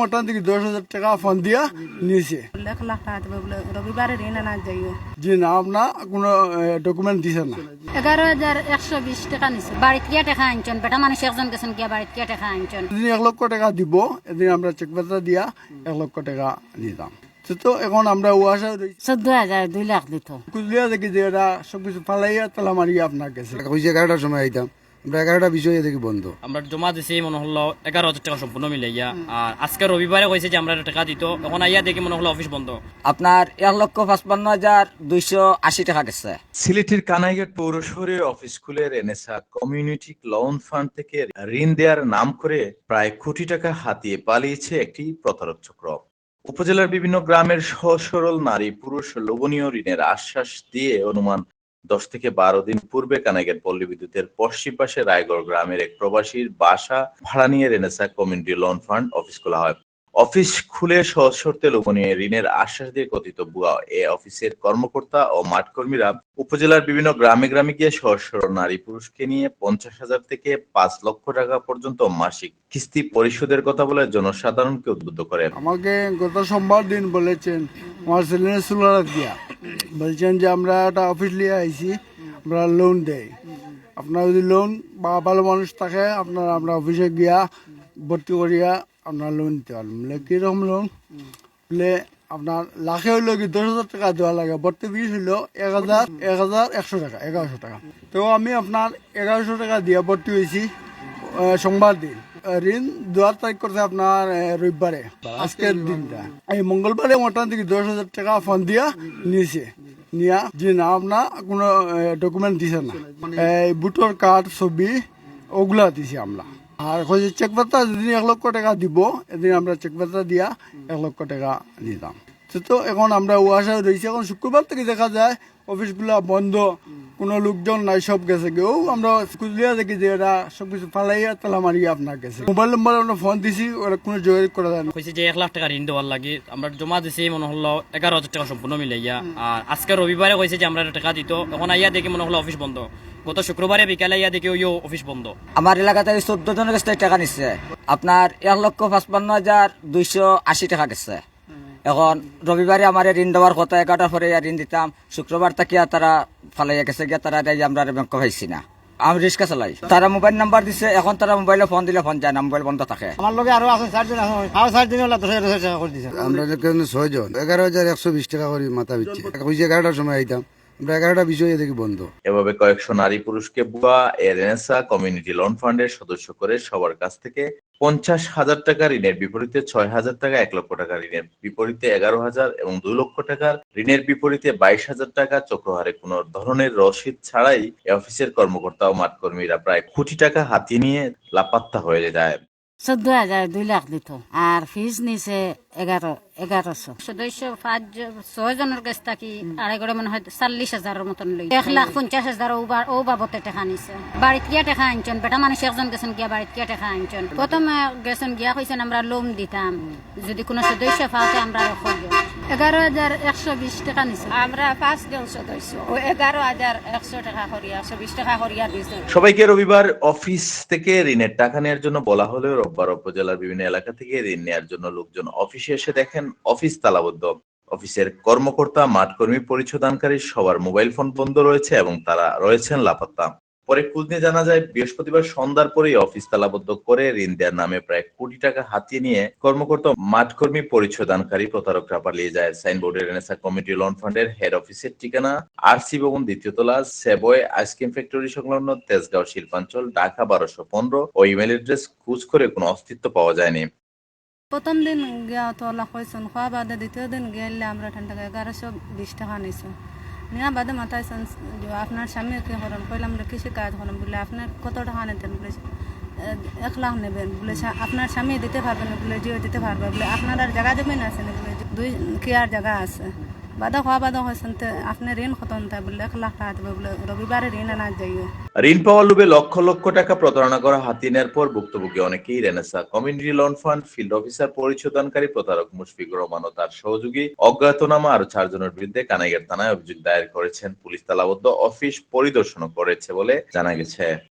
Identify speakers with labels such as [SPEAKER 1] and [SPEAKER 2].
[SPEAKER 1] ওটার দিকে দশ হাজার টাকা ফোন দিয়া নিয়েছে।
[SPEAKER 2] এক লাখ টাকা দেবে বলে রবিবারে ঋণ আনা যাইও
[SPEAKER 1] যে না আপনার কোনো ডকুমেন্ট দিছে না।
[SPEAKER 2] এগারো হাজার একশো বিশ টাকা নিছে বাড়িতে গিয়া টাকা আনছেন বেটা মানুষ একজন গেছেন গিয়া বাড়িতে গিয়া টাকা আনছেন
[SPEAKER 1] এদিন এক লক্ষ টাকা দিব এদিন আমরা চেক পাতা দিয়া এক লক্ষ টাকা নিতাম। তো এখন আমরা ও আশা
[SPEAKER 2] চোদ্দ হাজার দুই লাখ দিত।
[SPEAKER 1] কুচলিয়া দেখি যে এরা সবকিছু ফালাইয়া তালা মারিয়া আপনার কাছে।
[SPEAKER 3] হয়েছে এগারোটার সময় আইতাম। আমরা এগারোটা বিষয় দেখি বন্ধ।
[SPEAKER 4] আমরা জমা দিছি মনে হলো এগারো হাজার টাকা সম্পূর্ণ মিলে ইয়া আর আজকে রবিবারে কইছে যে আমরা টাকা দিত এখন আইয়া দেখি মনে হলো অফিস বন্ধ।
[SPEAKER 5] আপনার এক লক্ষ পাঁচপান্ন হাজার দুইশো আশি টাকা গেছে।
[SPEAKER 6] সিলেটের কানাইঘাট পৌর শহরের অফিস খুলে কমিউনিটি লোন ফান্ড থেকে ঋণ দেওয়ার নাম করে প্রায় কোটি টাকা হাতিয়ে পালিয়েছে একটি প্রতারক চক্র। উপজেলার বিভিন্ন গ্রামের সহজ সরল নারী পুরুষ লোভনীয় ঋণের আশ্বাস দিয়ে অনুমান দশ থেকে বারো দিন পূর্বে কানাইগেট পল্লী বিদ্যুতের পশ্চিম পাশে রায়গড় গ্রামের এক প্রবাসীর বাসা ভাড়া নিয়ে Renaissance community loan fund office খোলা হয়। অফিস খুলে সহজ শর্তে লোভনীয় ঋণের আশ্বাস দিয়ে কথিত বুয়া এ অফিসের কর্মকর্তা ও মাঠকর্মীরা উপজেলার বিভিন্ন গ্রামে গ্রামে গিয়ে সহজ সরল নারী পুরুষকে নিয়ে পঞ্চাশ হাজার থেকে পাঁচ লক্ষ টাকা পর্যন্ত মাসিক কিস্তি পরিশোধের কথা বলে জনসাধারণকে উদ্বুদ্ধ করে
[SPEAKER 1] আমাকে গত সোমবার দিন বলেছেন, আমার ছেলে দিয়া। বলছেন যে, আমরা একটা অফিস নিয়ে আইছি, আমরা লোন দেই। আপনার যদি লোন বা ভালো মানুষ থাকে, আপনার আমরা অফিসে গিয়া ভর্তি করিয়া আপনার লোন দিতে পারবেন। বলে কীরকম লোন? বলে আপনার লাখে হইল কি দশ হাজার টাকা দেওয়া লাগে, ভর্তি ফিস হইল এক হাজার এক হাজার একশো টাকা, এগারোশো টাকা। তো আমি আপনার এগারোশো টাকা দিয়ে ভর্তি হয়েছি সোমবার দিন। ঋণ দেওয়ার তারিখ করছে আপনার রবিবারে, আজকের দিনটা। এই মঙ্গলবারে দিকে দশ হাজার টাকা ফোন দিয়া নিয়েছে। নিয়া, যে না, আপনার কোনো ডকুমেন্ট দিছে না। এই ভোটার কার্ড, ছবি, ওগুলা দিছি আমরা। আর হচ্ছে চেক পাতা যেদিন এক লক্ষ টাকা দিব, এদিন আমরা চেক দিয়া এক লক্ষ টাকা নিতাম। তো এখন আমরা ও আশা রয়েছি। এখন শুক্রবার থেকে দেখা যায় অফিসগুলা বন্ধ। কোনো লোকজন নাই সব গেছে কেউ আমরা কুচলিয়া দেখি যে এরা সবকিছু ফালাইয়া তালা মারিয়া আপনার গেছে। মোবাইল নম্বর আমরা ফোন দিছি ওরা কোনো যোগাযোগ করা যায় না।
[SPEAKER 4] কইছে যে এক লাখ টাকা ঋণ দেওয়ার লাগে। আমরা জমা দিছি মনে হলো এগারো হাজার টাকা সম্পূর্ণ মিলে ইয়া আর আজকে রবিবারে কইছে যে আমরা টাকা দিত। এখন আইয়া দেখি মনে হলো অফিস বন্ধ। গত শুক্রবারে বিকালে ইয়া দেখি ওই অফিস বন্ধ।
[SPEAKER 5] আমার এলাকাতে চোদ্দ জনের কাছ থেকে টাকা নিচ্ছে আপনার এক লক্ষ পাঁচপান্ন হাজার দুইশো আশি টাকা গেছে। এখন রবিবারে আমার ঋণ দেওয়ার কথা এগারোটার পরে ঋণ দিতাম। শুক্রবার তাকে তারা ফালাইয়া গেছে গিয়া তারা এই আমরা ব্যাংক পাইছি না। আমি রিক্সা চালাই। তারা মোবাইল নাম্বার দিছে এখন তারা মোবাইলে ফোন দিলে ফোন যায় না মোবাইল বন্ধ থাকে।
[SPEAKER 7] আমার লগে আরও আছে চারজন আছে আরও চারজন হলে দশ হাজার টাকা করে দিছে।
[SPEAKER 3] আমরা ছয়জন এগারো হাজার একশো বিশ টাকা করে মাথা হয়েছে এগারোটার সময় আইতাম। আমরা এগারোটা বিষয় দেখি বন্ধ।
[SPEAKER 6] এভাবে কয়েকশো নারী পুরুষকে বুয়া এ কমিউনিটি লোন ফান্ডের সদস্য করে সবার কাছ থেকে পঞ্চাশ হাজার টাকা ঋণের বিপরীতে ছয় হাজার টাকা এক লক্ষ টাকা ঋণের বিপরীতে এগারো হাজার এবং দুই লক্ষ টাকার ঋণের বিপরীতে বাইশ হাজার টাকা চক্রহারে কোনো ধরনের রসিদ ছাড়াই অফিসের কর্মকর্তা ও মাঠকর্মীরা প্রায় কোটি টাকা হাতিয়ে নিয়ে লাপাত্তা হয়ে যায়।
[SPEAKER 2] চোদ্দ হাজার দুই লাখ দিত। আর ফিজ নিছে এগারো এগারোশো। সদস্য পাঁচ ছয় জনের কাছ থাকি আড়াই করে মনে হয় চল্লিশ হাজারের মতন লই। এক লাখ পঞ্চাশ হাজার ও বা- ও বাবতে টাকা নিছে বাড়িতে টাকা আনছেন? বেটা মানুষ একজন গেছেন গিয়া বাড়িতে টাকা আনছেন? প্রথমে গেছেন গিয়া কইছেন আমরা লোন দিতাম। যদি কোনো সদস্য পাওয়াতে আমরা এগারো হাজার একশো বিশ টাকা নিছে। আমরা পাঁচজন সদস্য ও এগারো হাজার একশো টাকা করিয়া একশো বিশ টাকা করিয়া দিছে।
[SPEAKER 6] সবাইকে রবিবার অফিস থেকে ঋণের টাকা নেওয়ার জন্য বলা হলেও রোববার উপজেলার বিভিন্ন এলাকা থেকে ঋণ নেওয়ার জন্য লোকজন অফিসে এসে দেখেন, অফিস তালাবদ্ধ। অফিসের কর্মকর্তা, মাঠকর্মী পরিশোধনকারী সবার মোবাইল ফোন বন্ধ রয়েছে এবং তারা রয়েছেন লাপাত্তা। পরে খোঁজ নিয়ে জানা যায়, বৃহস্পতিবার সন্ধ্যার পরেই অফিস তালাবদ্ধ করে ঋণ দেওয়ার নামে প্রায় কোটি টাকা হাতিয়ে নিয়ে কর্মকর্তা, মাঠকর্মী পরিশোধনকারী প্রতারকরা পালিয়ে যায়। সাইনবোর্ডের রেনেসা কমিটি লোন ফান্ডের হেড অফিসের ঠিকানা আর সি ভবন দ্বিতীয় তলা, সেবয় আইসক্রিম ফ্যাক্টরি সংলগ্ন তেজগাঁও শিল্পাঞ্চল, ঢাকা বারোশো পনেরো। ও ইমেল এড্রেস খুঁজ করে কোনো অস্তিত্ব পাওয়া যায়নি।
[SPEAKER 2] প্রথম দিন গিয়া তোলা খোয়া খাওয়া বাদে দ্বিতীয় দিন গেলে আমরা ঠান্ডা টাকা এগারোশো বিশ টাকা নিছো নেওয়া বাদে মাথায় আপনার স্বামী কি হরণ কইলাম রে কৃষি কাজ হরণ বলে আপনার কত টাকা নিতেন বলে এক লাখ নেবেন বলে, "সা- আপনার স্বামী দিতে পারবেন না?" বলে, জিও দিতে পারবে বলে, আপনার আর জায়গা দেবেন আছে না বলে, দুই, কি আর জায়গা আছে ঋণ
[SPEAKER 6] পাওয়ার লোভে লক্ষ লক্ষ টাকা প্রতারণা করা নেওয়ার পর ভুক্তভোগী অনেকেই renaissance community loan fund field officer পরিশোধনকারী প্রতারক মুশফিকুর রহমান ও তার সহযোগী অজ্ঞাতনামা আরও চারজনের বিরুদ্ধে কানাইঘাট থানায় অভিযোগ দায়ের করেছেন পুলিশ তালাবদ্ধ অফিস পরিদর্শনও করেছে বলে জানা গেছে।